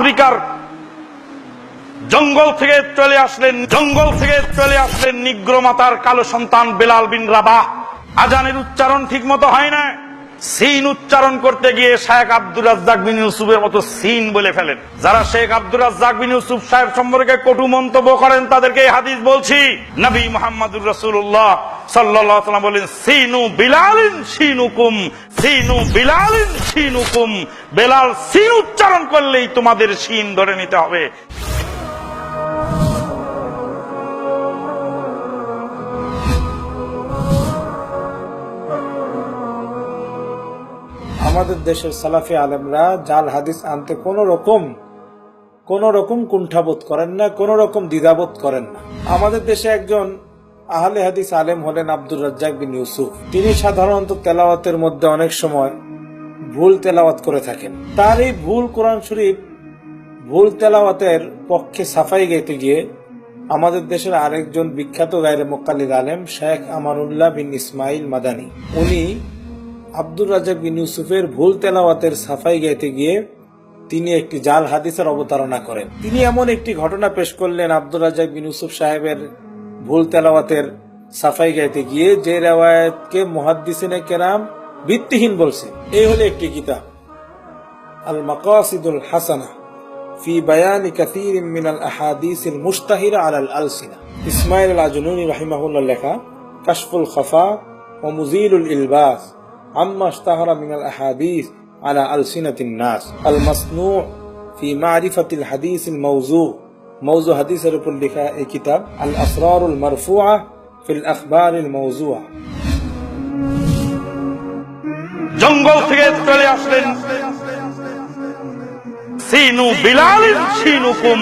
আফ্রিকার জঙ্গল থেকে চলে আসলেন, জঙ্গল থেকে চলে আসলেন নিগ্র মাতার কালো সন্তান বেলাল বিন রাবা। আজানের উচ্চারণ ঠিক মতো হয় না। সিন উচ্চারণ করতে গিয়ে শেখ আব্দুর রাজ্জাক বিন ইউসুফের মতো সিন বলে ফেলেন। যারা শেখ আব্দুর রাজ্জাক বিন ইউসুফ সাহেব সম্পর্কে কটু মন্তব্য করেন, তাদেরকে হাদিস বলছি। নবী মোহাম্মদুর রসুল্লাহ সাল্লাহ সাল্লাম বলেন, সিনু বিলালিন সিনুকুম, সিনু বিলালিন সিনুকুম, বেলাল সিন উচ্চারণ করলেই তোমাদের সিন ধরে নিতে হবে। আমাদের দেশের সালাফি আলেমরা জাল হাদিস আনতে কোনো রকম, কোন রকম কুণ্ঠাবোধ করেন না, কোন রকম দ্বিধাবোধ করেন না। আমাদের দেশে একজন আহলে হাদিস আলেম হলেন আব্দুর রাজ্জাক বিন ইউসুফ। তিনি সাধারণত তেলাওয়াতের মধ্যে অনেক সময় ভুল তেলাওয়াত করে থাকেন। তার এই ভুল কোরআন শরীফ, ভুল তেলাওয়াতের পক্ষে সাফাই গাইতে গিয়ে আমাদের দেশের আরেকজন বিখ্যাত গায়রে মোকাল্লিদ আলেম শেখ আমানুল্লাহ বিন ইসমাইল মাদানি। উনি আব্দুর রাজাক বিন ইউসুফের ভুল তেলাওয়াতের সাফাই গাইতে গিয়ে তিনি একটি জাল হাদিসের অবতারণা করেন। তিনি এমন একটি ঘটনা পেশ করলেন আব্দুর রাজাক বিন ইউসুফ সাহেবের ভুল তেলাওয়াতের সাফাই গাইতে গিয়ে যে রেওয়ায়তকে মুহাদ্দিসিনে কেরাম ভিত্তিহীন বলছে এই হলো একটি কিতাব আল মাকাসিদুল হাসানা في بيان كثير من الأحاديث المشتهرة على الألسنة إسماعيل العجنوني رحمه الله لك كشف الخفاء ومزيل الإلباس عما اشتهر من الأحاديث على ألسنة الناس المصنوع في معرفة الحديث الموضوع موضوع حديث رب لك كتاب الأسرار المرفوعة في الأخبار الموضوعة জঙ্গল থেকে চলে আসলেন সিনু বিলালিন সিনুকুম